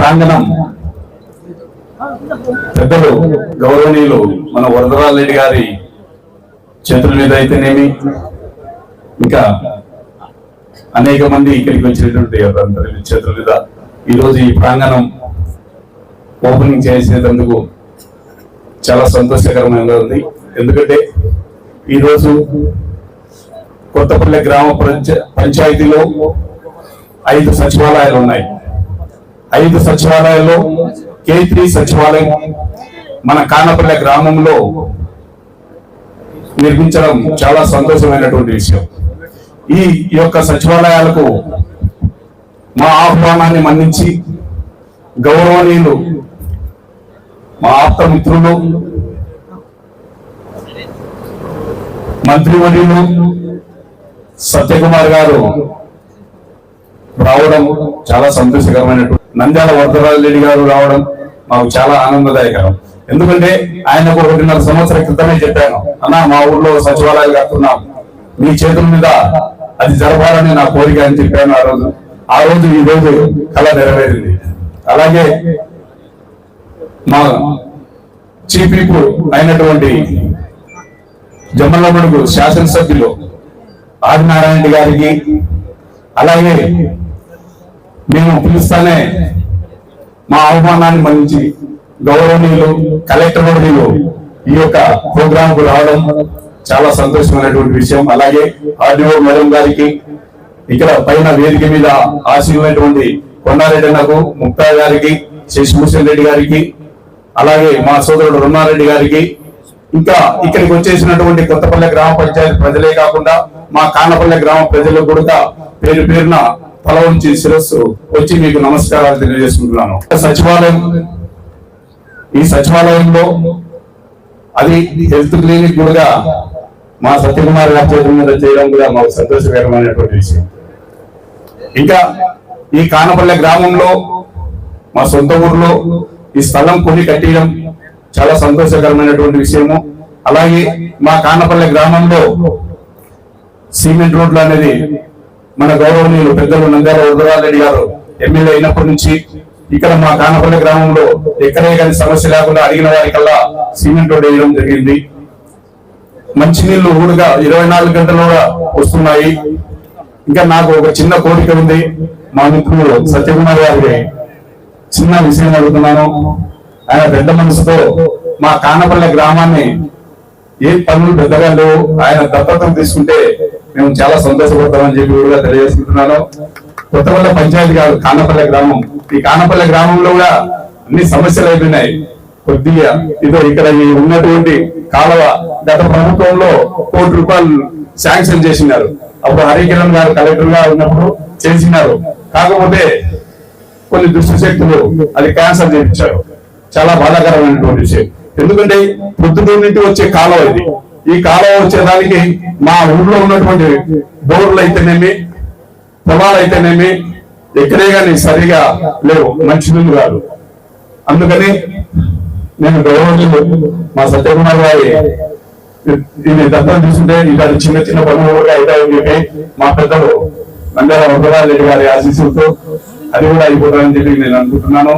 ప్రాంగణం. పెద్దలు గౌరవనీయులు మన వరదరాజరెడ్డి గారి చేతుల మీద అయితేనేమి ఇంకా అనేక మంది ఇక్కడికి వచ్చినటువంటి అందరి చేతుల మీద ఈరోజు ఈ ప్రాంగణం ఓపెనింగ్ చేసేటందుకు చాలా సంతోషకరమైన ఉంది. ఎందుకంటే ఈరోజు కొత్తపల్లె గ్రామ పంచాయతీలో ఐదు సచివాలయాలు ఉన్నాయి. ఐదు సచివాలయాల్లో కే త్రీ సచివాలయం మన కానపల్లె గ్రామంలో నిర్మించడం చాలా సంతోషమైనటువంటి విషయం. ఈ యొక్క సచివాలయాలకు మా ఆహ్వానాన్ని మన్నించి గౌరవనీయులు మా ఆప్త మిత్రులు మంత్రివర్యులు సత్యకుమార్ గారు రావడం చాలా సంతోషకరమైనటువంటి నంద్యాల వరదరాజు రెడ్డి గారు రావడం మాకు చాలా ఆనందదాయకరం. ఎందుకంటే ఆయనకు ఒకటిన్నర సంవత్సరం క్రితమే చెప్పాను అన్న మా ఊర్లో సచివాలయాలు కడుతున్నాం. మీ చేతుల మీద అది జరపాలని నా కోరిక అని చెప్పాను ఆ రోజు. ఆ రోజు ఈ రోజు కళ నెరవేరింది. అలాగే మా చీఫ్ అయినటువంటి జమ్మలమడుగు శాసనసభ్యులు ఆదినారాయణ రెడ్డి గారికి అలాగే మేము పిలుస్తానే మా ఆహ్వానాన్ని మన్నించి గౌరవనీయులు కలెక్టర్ వర్యులు ఈ యొక్క ప్రోగ్రామ్కు రావడం చాలా సంతోషమైనటువంటి విషయం. అలాగే ఆర్డీఓ మేడం గారికి ఇక్కడ పైన వేదిక మీద ఆశీర్వైనటువంటి కొండారెడ్డి అన్నకు ముక్తా గారికి శశిభూషణ్ రెడ్డి గారికి అలాగే మా సోదరుడు రుణారెడ్డి గారికి ఇంకా ఇక్కడికి వచ్చేసినటువంటి కొత్తపల్లె గ్రామ పంచాయతీ ప్రజలే కాకుండా మా కానపల్లె గ్రామ ప్రజలకు కూడా పేరు పేరున తల ఉంచి శిరస్సు వచ్చి మీకు నమస్కారాలు తెలియజేసుకుంటున్నాను. సచివాలయం ఈ సచివాలయంలో అది హెల్త్ క్లినిక్ కూడా మా సత్యకుమార్ గారి మీద చేయడం కూడా మాకు సంతోషకరమైనటువంటి విషయం. ఇంకా ఈ కానపల్లె గ్రామంలో మా సొంత ఊర్లో ఈ స్థలం కొని కట్టేయడం చాలా సంతోషకరమైనటువంటి విషయము. అలాగే మా కానపల్లె గ్రామంలో సిమెంట్ రోడ్లు అనేది మన గౌరవనీయులు పెద్దలు నంద్యాల వరదరాజరెడ్డి గారు ఎమ్మెల్యే అయినప్పటి నుంచి ఇక్కడ మా కానపల్లె గ్రామంలో ఎక్కడే కానీ సమస్య లేకుండా అడిగిన వారికల్లా సిమెంట్ రోడ్ వేయడం జరిగింది. మంచినీళ్ళు ఊరుగా ఇరవై నాలుగు గంటలు కూడా వస్తున్నాయి. ఇంకా నాకు ఒక చిన్న కోరిక ఉంది. మా మిత్రులు సత్యకుమార్ గారికి చిన్న విషయం అడుగుతున్నాను. ఆయన పెద్ద మనసుతో మా కానపల్లె గ్రామాన్ని ఏ పనులు పెద్దగా లేవు. ఆయన దత్తత తీసుకుంటే మేము చాలా సంతోషపడతామని చెప్పి కూడా తెలియజేసుకుంటున్నాను. కొత్తపల్లె పంచాయతీ కాదు కానపల్లె గ్రామం. ఈ కానపల్లె గ్రామంలో కూడా అన్ని సమస్యలు అయిపోయినాయి. కొద్దిగా ఇదో ఇక్కడ ఈ ఉన్నటువంటి కాలువ గత ప్రభుత్వంలో కోటి రూపాయలు శాంక్షన్ చేసినారు. అప్పుడు హరికిరణ్ గారు కలెక్టర్గా ఉన్నప్పుడు చేసినారు. కాకపోతే కొన్ని దుష్ట శక్తులు అది క్యాన్సర్ చేయించారు. చాలా బాధాకరమైనటువంటి విషయం. ఎందుకంటే పొద్దుటూరు నుండి వచ్చే కాలువ ఇది. ఈ కాలువ వచ్చేదానికి మా ఊర్లో ఉన్నటువంటి బోర్లు అయితేనేమి పొలాలు అయితేనేమి ఎక్కడే కానీ సరిగా లేవు. మంచినీళ్ళు కాదు అందుకని నేను గౌరవనీయులు మా సత్యకుమార్ గారి దీన్ని దత్తత తీసుకుంటే ఇలాంటి చిన్న చిన్న పనులుగా కూడా అవుతాయని చెప్పి మా పెద్దలు నంద్యాల వరదరాజరెడ్డి గారి ఆశీస్సులతో అది కూడా అయిపోతాయని చెప్పి నేను అనుకుంటున్నాను.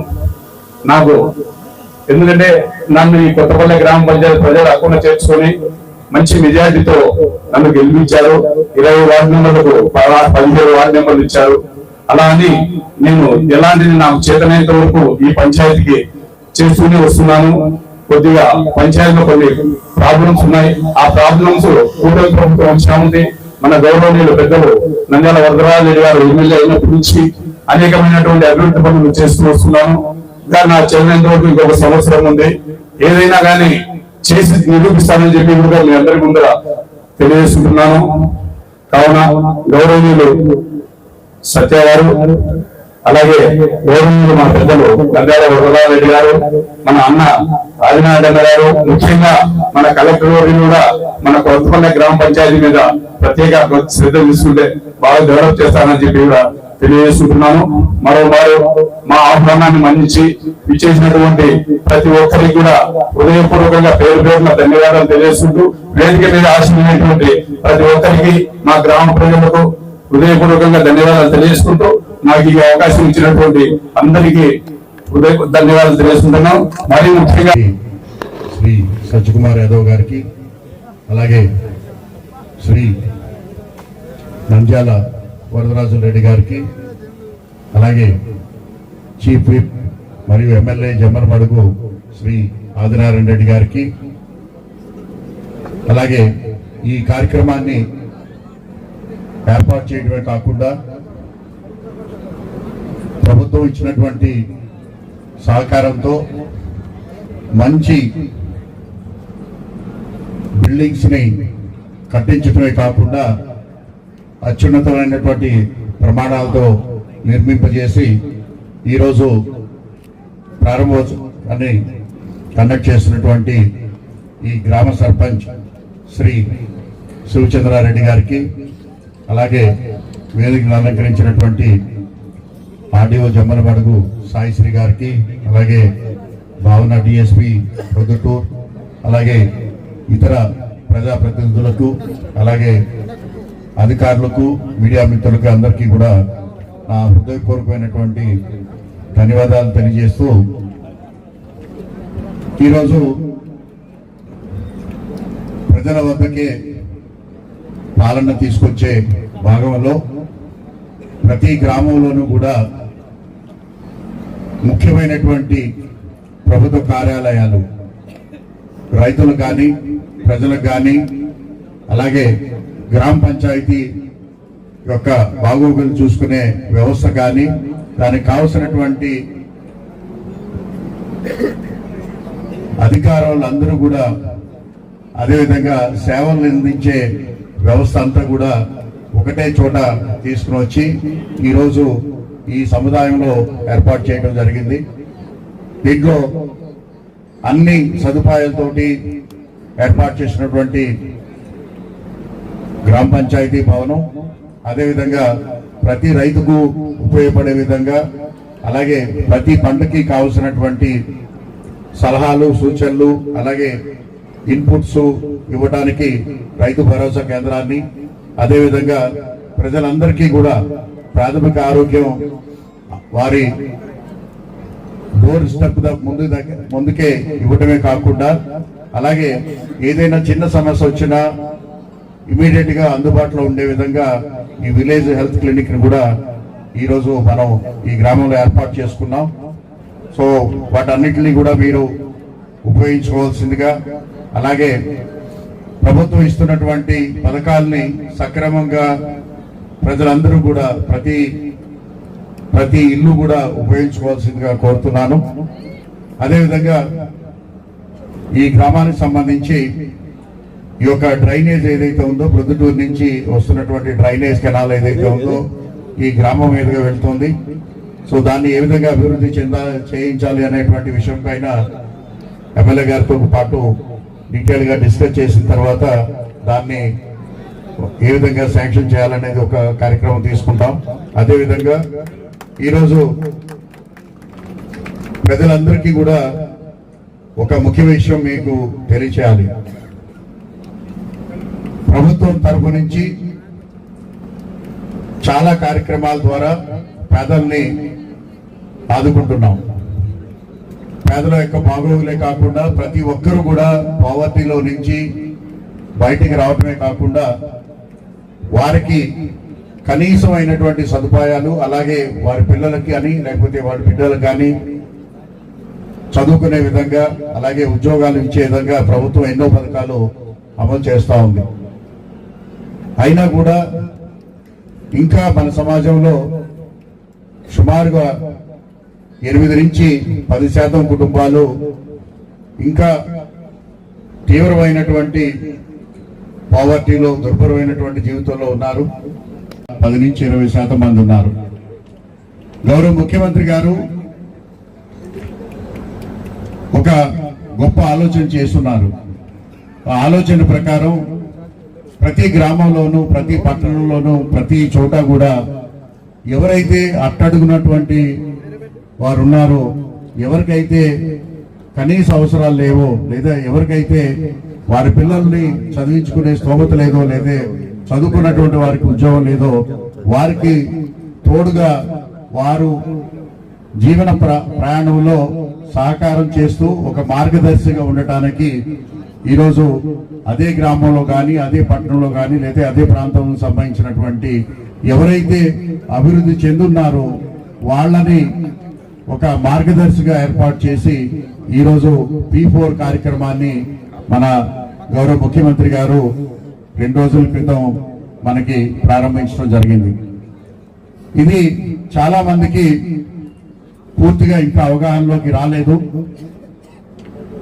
నాకు ఎందుకంటే నన్ను ఈ కొత్తపల్లి గ్రామ పంచాయతీ ప్రజలు అక్కడ చేర్చుకొని మంచి మెజారిటీతో నన్ను గెలిపించారు. ఇరవై వార్డు నెంబర్లకు పదిహేడు వార్డు నెంబర్లు ఇచ్చారు. అలా అని నేను ఎలాంటిది నాకు చేతనైనంత వరకు ఈ పంచాయతీకి చేస్తూనే వస్తున్నాను. కొద్దిగా పంచాయతీలో కొన్ని ప్రాబ్లమ్స్ ఉన్నాయి. ఆ ప్రాబ్లమ్స్ కూటమి ప్రభుత్వం వచ్చినా ఉంది. మన గౌరవనీయులు పెద్దలు నంద్యాల వరదరాజరెడ్డి గారు ఎమ్మెల్యే అయినప్పటి నుంచి అనేకమైనటువంటి అభివృద్ధి పనులు చేస్తూ వస్తున్నాను. ఇంకా నా చెల్లెంత వరకు ఇంకొక సంవత్సరం ఉంది. ఏదైనా కానీ చేసి నిరూపిస్తానని చెప్పి కూడా మీ అందరి ముందర తెలియజేసుకుంటున్నాను. కావున గౌరవనీయులు సత్య గారు అలాగే గౌరవనీయులు మన పెద్దలు గంగాల వరదారెడ్డి గారు మన అన్న రాజనారాయణ గారు ముఖ్యంగా మన కలెక్టర్ గారిని కూడా మన కొత్తపల్లె గ్రామ పంచాయతీ మీద ప్రత్యేక శ్రద్ధ తీసుకుంటే బాగా డెవలప్ చేస్తానని చెప్పి కూడా తెలియజేసుకుంటున్నాను. మరోమారు మా ఆహ్వానాన్ని మన్నించి ఇచ్చేసినటువంటి ప్రతి ఒక్కరికి కూడా హృదయపూర్వకంగా పేరు పేరున ధన్యవాదాలు తెలియజేస్తుంటూ వేదిక మీద ఆశించినటువంటి ప్రతి ఒక్కరికి మా గ్రామ ప్రజలకు హృదయపూర్వకంగా ధన్యవాదాలు తెలియజేసుకుంటూ నాకు ఈ అవకాశం ఇచ్చినటువంటి అందరికీ హృదయ ధన్యవాదాలు తెలియజేస్తున్నాం మరి ముఖ్యంగా శ్రీ సత్యకుమార్ యాదవ్ గారికి అలాగే శ్రీ నంద్యాల వరదరాజు రెడ్డి గారికి అలాగే చీఫ్ విప్ మరియు ఎమ్మెల్యే జమ్మరమడుగు శ్రీ ఆదినారాయణ రెడ్డి గారికి అలాగే ఈ కార్యక్రమాన్ని ఏర్పాటు చేయడమే కాకుండా ప్రభుత్వం ఇచ్చినటువంటి సహకారంతో మంచి బిల్డింగ్స్ని కట్టించడమే కాకుండా అత్యున్నతమైనటువంటి ప్రమాణాలతో నిర్మింపజేసి ఈరోజు ప్రారంభోత్సవాన్ని కండక్ట్ చేస్తున్నటువంటి ఈ గ్రామ సర్పంచ్ శ్రీ శివచంద్రారెడ్డి గారికి అలాగే వేదికను అలంకరించినటువంటి ఆర్డీఓ జమ్మలమడుగు సాయిశ్రీ గారికి అలాగే భావన డిఎస్పి ప్రొద్దుటూర్ అలాగే ఇతర ప్రజాప్రతినిధులకు అలాగే అధికారులకు మీడియా మిత్రులకు అందరికీ కూడా నా హృదయపూర్వకమైనటువంటి ధన్యవాదాలు తెలియజేస్తూ ఈరోజు ప్రజల వద్దకే పాలన తీసుకొచ్చే భాగంలో ప్రతి గ్రామంలోనూ కూడా ముఖ్యమైనటువంటి ప్రభుత్వ కార్యాలయాలు రైతులు కానీ ప్రజలకు కానీ అలాగే గ్రామ పంచాయతీ యొక్క బాగోగులు చూసుకునే వ్యవస్థ కానీ దానికి కావలసినటువంటి అధికారులు అందరూ కూడా అదేవిధంగా సేవలు అందించే వ్యవస్థ అంతా కూడా ఒకటే చోట తీసుకుని వచ్చి ఈరోజు ఈ సముదాయంలో ఏర్పాటు చేయడం జరిగింది. దీంట్లో అన్ని సదుపాయాలతోటి ఏర్పాటు చేసినటువంటి గ్రామ పంచాయతీ భవనం అదేవిధంగా ప్రతి రైతుకు ఉపయోగపడే విధంగా అలాగే ప్రతి పంటకి కావలసినటువంటి సలహాలు సూచనలు అలాగే ఇన్పుట్స్ ఇవ్వడానికి రైతు భరోసా కేంద్రాన్ని అదేవిధంగా ప్రజలందరికీ కూడా ప్రాథమిక ఆరోగ్యం వారి డోర్ స్టెప్ ముందు ముందుకే ఇవ్వటమే కాకుండా అలాగే ఏదైనా చిన్న సమస్య వచ్చినా ఇమీడియట్గా అందుబాటులో ఉండే విధంగా ఈ విలేజ్ హెల్త్ క్లినిక్ని కూడా ఈరోజు మనం ఈ గ్రామంలో ఏర్పాటు చేసుకున్నాం. సో వాటన్నిటిని కూడా మీరు ఉపయోగించుకోవాల్సిందిగా అలాగే ప్రభుత్వం ఇస్తున్నటువంటి పథకాల్ని సక్రమంగా ప్రజలందరూ కూడా ప్రతి ప్రతి ఇల్లు కూడా ఉపయోగించుకోవాల్సిందిగా కోరుతున్నాను. అదేవిధంగా ఈ గ్రామానికి సంబంధించి ఈ యొక్క డ్రైనేజ్ ఏదైతే ఉందో ప్రొద్దుటూరు నుంచి వస్తున్నటువంటి డ్రైనేజ్ కెనాల్ ఏదైతే ఉందో ఈ గ్రామం మీదుగా వెళ్తుంది. సో దాన్ని ఏ విధంగా అభివృద్ధి చెందా చేయించాలి అనేటువంటి విషయం పైన ఎమ్మెల్యే గారితో పాటు డీటెయిల్గా డిస్కస్ చేసిన తర్వాత దాన్ని ఏ విధంగా శాంక్షన్ చేయాలనేది ఒక కార్యక్రమం తీసుకుంటాం. అదే విధంగా ఈరోజు ప్రజలందరికీ కూడా ఒక ముఖ్య విషయం మీకు తెలియచేయాలి. ప్రభుత్వం తరపు నుంచి చాలా కార్యక్రమాల ద్వారా పేదల్ని ఆదుకుంటున్నాం పేదల యొక్క బాగోగులే కాకుండా ప్రతి ఒక్కరూ కూడా పావర్టీలో నుంచి బయటికి రావటమే కాకుండా వారికి కనీసమైనటువంటి సదుపాయాలు అలాగే వారి పిల్లలకి కానీ లేకపోతే వారి బిడ్డలకు కానీ చదువుకునే విధంగా అలాగే ఉద్యోగాలు ఇచ్చే విధంగా ప్రభుత్వం ఎన్నో పథకాలు అమలు చేస్తూ ఉంది. అయినా కూడా ఇంకా మన సమాజంలో సుమారుగా ఎనిమిది నుంచి పది శాతం కుటుంబాలు ఇంకా తీవ్రమైనటువంటి పావర్టీలో దుర్భరమైనటువంటి జీవితంలో ఉన్నారు. పది నుంచి ఇరవై శాతం మంది ఉన్నారు. గౌరవ ముఖ్యమంత్రి గారు ఒక గొప్ప ఆలోచన చేస్తున్నారు. ఆ ఆలోచన ప్రకారం ప్రతి గ్రామంలోనూ ప్రతి పట్టణంలోనూ ప్రతి చోట కూడా ఎవరైతే అట్టడుగున్నటువంటి వారు ఉన్నారో ఎవరికైతే కనీస అవసరాలు లేవో లేదా ఎవరికైతే వారి పిల్లల్ని చదివించుకునే స్తోమత లేదో లేదా చదువుకున్నటువంటి వారికి ఉద్యోగం లేదో వారికి తోడుగా వారు జీవన ప్ర- ప్రయాణంలో సహకారం చేస్తూ ఒక మార్గదర్శిగా ఉండటానికి ఈరోజు అదే గ్రామంలో కానీ అదే పట్టణంలో కానీ లేదా అదే ప్రాంతంలో సంబంధించినటువంటి ఎవరైతే అభివృద్ధి చెందున్నారో వాళ్ళని ఒక మార్గదర్శిగా ఏర్పాటు చేసి ఈరోజు పి ఫోర్ కార్యక్రమాన్ని మన గౌరవ ముఖ్యమంత్రి గారు రెండు రోజుల క్రితం మనకి ప్రారంభించడం జరిగింది. ఇది చాలా మందికి పూర్తిగా ఇంకా అవగాహనలోకి రాలేదు.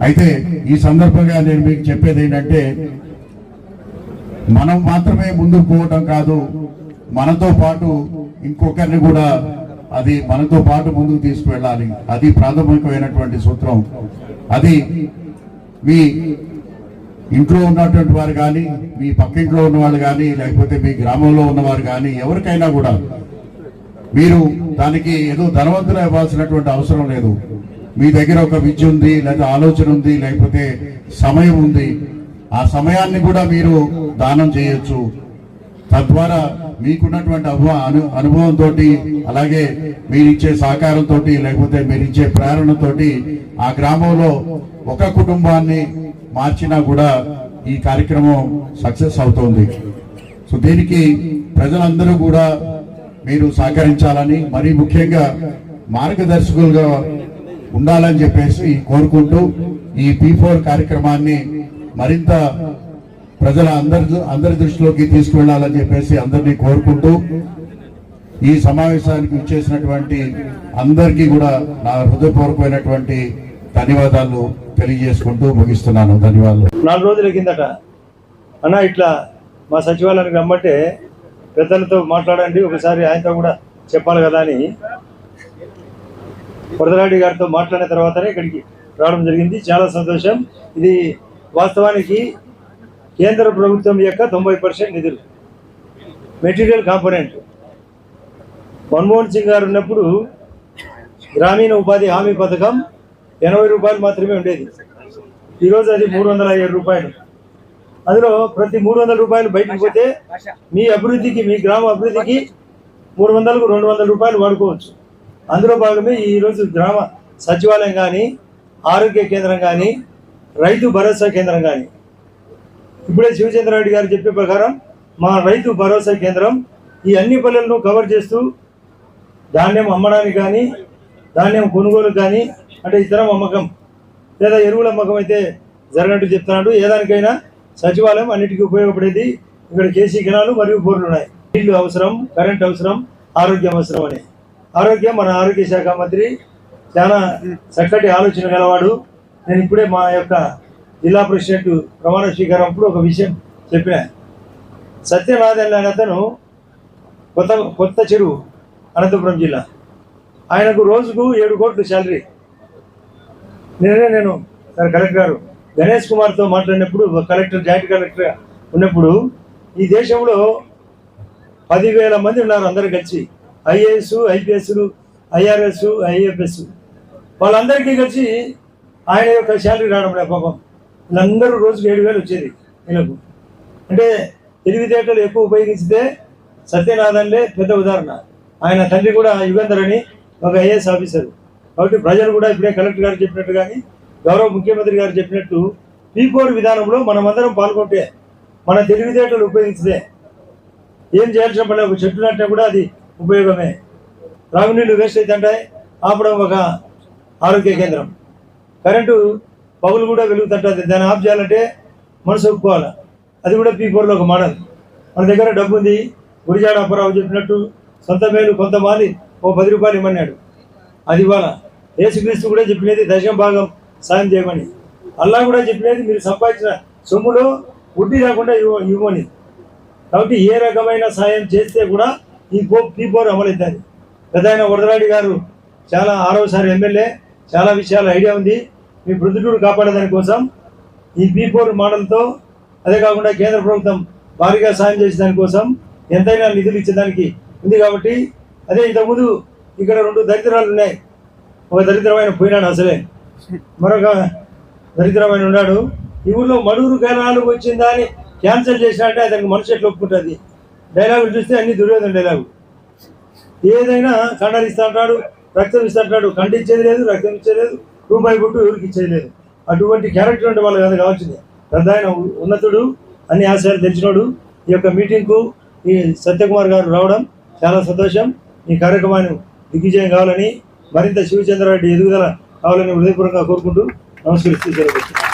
అయితే ఈ సందర్భంగా నేను మీకు చెప్పేది ఏంటంటే మనం మాత్రమే ముందుకు పోవటం కాదు మనతో పాటు ఇంకొకరిని కూడా అది మనతో పాటు ముందుకు తీసుకువెళ్ళాలి. అది ప్రాథమికమైనటువంటి సూత్రం. అది మీ ఇంట్లో ఉన్నటువంటి వారు కానీ మీ పక్కింట్లో ఉన్నవాళ్ళు కానీ లేకపోతే మీ గ్రామంలో ఉన్నవారు కానీ ఎవరికైనా కూడా మీరు దానికి ఏదో ధనవంతులు ఇవ్వాల్సినటువంటి అవసరం లేదు. మీ దగ్గర ఒక విద్య ఉంది లేదా ఆలోచన ఉంది లేకపోతే సమయం ఉంది. ఆ సమయాన్ని కూడా మీరు దానం చేయొచ్చు. తద్వారా మీకున్నటువంటి అభవ అను అనుభవంతో అలాగే మీరిచ్చే సహకారంతో లేకపోతే మీరిచ్చే ప్రేరణతోటి ఆ గ్రామంలో ఒక కుటుంబాన్ని మార్చినా కూడా ఈ కార్యక్రమం సక్సెస్ అవుతోంది. సో దీనికి ప్రజలందరూ కూడా మీరు సహకరించాలని మరీ ముఖ్యంగా మార్గదర్శకులుగా ఉండాలని చెప్పేసి కోరుకుంటూ ఈ పీ ఫోర్ కార్యక్రమాన్ని మరింత ప్రజల అందరి అందరి దృష్టిలోకి తీసుకువెళ్ళాలని చెప్పేసి అందరినీ కోరుకుంటూ ఈ సమావేశానికి ఇచ్చేసినటువంటి అందరికీ కూడా నా హృదయపూర్వకమైనటువంటి ధన్యవాదాలు తెలియజేసుకుంటూ ముగిస్తున్నాను. ధన్యవాదాలు. నాలుగు రోజుల కిందట. అన్న ఇట్లా మా సచివాలయానికి రమ్మంటే పెద్దలతో మాట్లాడండి ఒకసారి ఆయనతో కూడా చెప్పాలి కదా అని. వరదరాడి గారితో మాట్లాడిన తర్వాతనే ఇక్కడికి రావడం జరిగింది. చాలా సంతోషం. ఇది వాస్తవానికి కేంద్ర ప్రభుత్వం యొక్క తొంభై పర్సెంట్ నిధులు. Material component. మన్మోహన్ సింగ్ గారు ఉన్నప్పుడు గ్రామీణ ఉపాధి హామీ పథకం ఎనభై రూపాయలు మాత్రమే ఉండేది. ఈరోజు అది మూడు వందల ఐదు రూపాయలు. అందులో ప్రతి మూడు వందల రూపాయలు బయటకు పోతే మీ అభివృద్ధికి మీ గ్రామ అభివృద్ధికి మూడు వందలకు రెండు వందల రూపాయలు వాడుకోవచ్చు. అందులో భాగమే ఈరోజు గ్రామ సచివాలయం కానీ ఆరోగ్య కేంద్రం కానీ రైతు భరోసా కేంద్రం కానీ ఇప్పుడే శివచంద్రారెడ్డి గారు చెప్పే ప్రకారం మా రైతు భరోసా కేంద్రం ఈ అన్ని పల్లెలను కవర్ చేస్తూ ధాన్యం అమ్మడానికి కానీ ధాన్యం కొనుగోలు కానీ అంటే ఇతరం అమ్మకం లేదా ఎరువుల అమ్మకం అయితే జరగనట్టు చెప్తున్నాడు. ఏదానికైనా సచివాలయం అన్నిటికీ ఉపయోగపడేది ఇక్కడ కేసీ కిణాలు మరియు బోర్లు ఉన్నాయి. నీళ్ళు అవసరం కరెంట్ అవసరం ఆరోగ్యం అవసరం అని. ఆరోగ్యం మన ఆరోగ్య శాఖ మంత్రి చాలా చక్కటి ఆలోచన గలవాడు. నేను ఇప్పుడే మా యొక్క జిల్లా ప్రెసిడెంట్ ప్రమాణ స్వీకారం అప్పుడు ఒక విషయం చెప్పిన. సత్యనాథన్ అనే అతను కొత్త కొత్త చెరువు అనంతపురం జిల్లా. ఆయనకు రోజుకు ఏడు కోట్లు శాలరీ. నేనే నేను కలెక్టర్ గారు గణేష్ కుమార్తో మాట్లాడినప్పుడు కలెక్టర్ జాయింట్ కలెక్టర్ ఉన్నప్పుడు ఈ దేశంలో పదివేల మంది ఉన్నారు అందరు కలిసి. ఐఏఎస్ ఐపీఎస్లు ఐఆర్ఎస్ ఐఎఫ్ఎస్. వాళ్ళందరికీ కలిసి ఆయన యొక్క శాలరీ రావడం లేదు పాపం వీళ్ళందరూ రోజుకి ఏడు వేలు వచ్చేది వీళ్ళకు అంటే తెలివితేటలు ఎక్కువ ఉపయోగించితే సత్యనాథన్లే పెద్ద ఉదాహరణ. ఆయన తండ్రి కూడా యుగంధర్ అని ఒక ఐఏఎస్ ఆఫీసర్. కాబట్టి ప్రజలు కూడా ఇప్పుడే కలెక్టర్ గారు చెప్పినట్టు కానీ గౌరవ ముఖ్యమంత్రి గారు చెప్పినట్టు పీకోడ్ విధానంలో మనమందరం పాల్గొంటే మన తెలివితేటలు ఉపయోగించితే ఏం చేయాల్సిన పని ఒక చెట్టు నాటినా కూడా అది ఉపయోగమే. త్రాగునీళ్ళు వేస్ట్ అవుతుంటాయి ఆపడం ఒక ఆరోగ్య కేంద్రం. కరెంటు పగులు కూడా వెలుగుతుంటుంది. దాన్ని ఆఫ్ చేయాలంటే మనసు ఒప్పుకోవాలి. అది కూడా పీ ఫోర్లో ఒక మోడల్. మన దగ్గర డబ్బు ఉంది గురిజాడ అప్పారావు చెప్పినట్టు సొంత మేలు కొంతమంది ఓ పది రూపాయలు ఇమ్మన్నాడు. అది ఇవాళ యేసుక్రీస్తు కూడా చెప్పినది దశం భాగం సాయం చేయమని. అల్లా కూడా చెప్పినది మీరు సంపాదించిన సొమ్ములో వడ్డీ రాకుండా ఇవ్వ ఇవ్వని కాబట్టి ఏ రకమైన సాయం చేస్తే కూడా ఈ పో పీ ఫోర్ అమలవుతుంది పెద్ద ఆయన వరదరాడి గారు చాలా ఆరోసారి ఎమ్మెల్యే చాలా విషయాల ఐడియా ఉంది. మీ ప్రొద్దుటూరు కాపాడేదాని కోసం ఈ పీ ఫోర్ మోడల్తో అదే కాకుండా కేంద్ర ప్రభుత్వం భారీగా సాయం చేసే దానికోసం ఎంతైనా నిధులు ఇచ్చేదానికి ఉంది కాబట్టి అదే ఇంతకుముందు ఇక్కడ రెండు దరిద్రాలు ఉన్నాయి. ఒక దరిద్రమైన పోయినాడు అసలే. మరొక దరిద్రమైన ఉన్నాడు. ఈ ఊళ్ళో మడుగురు గణాలు వచ్చిందా అని క్యాన్సిల్ చేసినట్టే అతనికి మనసు ఎట్లా ఒప్పుకుంటుంది? డైలాగులు చూస్తే అన్ని దుర్యోధన డైలాగు ఏదైనా ఖండరిస్తా అంటాడు రక్తం ఇస్తాడు ఖండించేది లేదు రక్తం ఇచ్చేది లేదు రూపాయి గుట్టు ఎవరికి ఇచ్చేది లేదు. అటువంటి క్యారెక్టర్ ఉండే వాళ్ళు కదా కావాల్సింది. పెద్ద ఆయన ఉన్నతుడు అన్ని ఆశయాలు తెలిసినోడు ఈ యొక్క మీటింగ్కు ఈ సత్యకుమార్ గారు రావడం చాలా సంతోషం. ఈ కార్యక్రమాన్ని దిగ్విజయం కావాలని మరింత శివచంద్రారెడ్డి ఎదుగుదల కావాలని హృదయపూర్వకంగా కోరుకుంటూ నమస్కరిస్తూ సెలవు